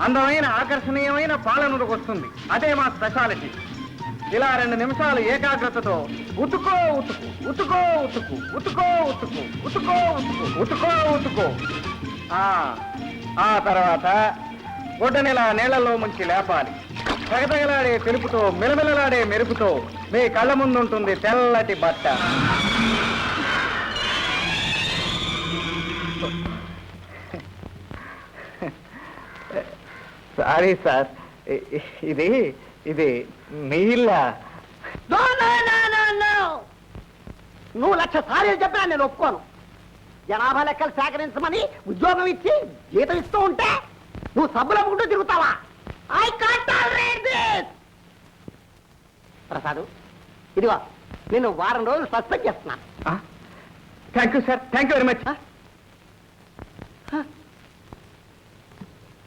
అందమైన ఆకర్షణీయమైన పాలనకు వస్తుంది. అదే మా స్పెషాలిటీ ఇలా రెండు నిమిషాలు ఏకాగ్రతతో ఉతుకో ఉతుకు ఉతుకో ఉతుకు ఉతుకో ఉతుకు ఉతుకో ఉతుకు ఉతుకో ఉతుకో. ఆ, ఆ తర్వాత గుడ్డనిలా నీళ్ళలో ముంచి లేపాలి. తగతగలాడే తెలుపుతో మిలమిలలాడే మెరుపుతో మీ కళ్ళ ముందుంటుంది తెల్లటి బట్ట. Sorry sir. ఇది ఇది నీళ్ళ. నువ్వు లక్ష సార్లు చెప్పినా నేను ఒప్పుకోను. జనాభా లెక్కలు సేకరించమని ఉద్యోగం ఇచ్చి జీతం ఇస్తూ ఉంటే నువ్వు సబ్బుల ముందు తిరుగుతావా? ఐ ప్రసాద్ ఇదిగో నేను వారం రోజులు సస్పెండ్ చేస్తున్నాను. Thank you sir thank you very much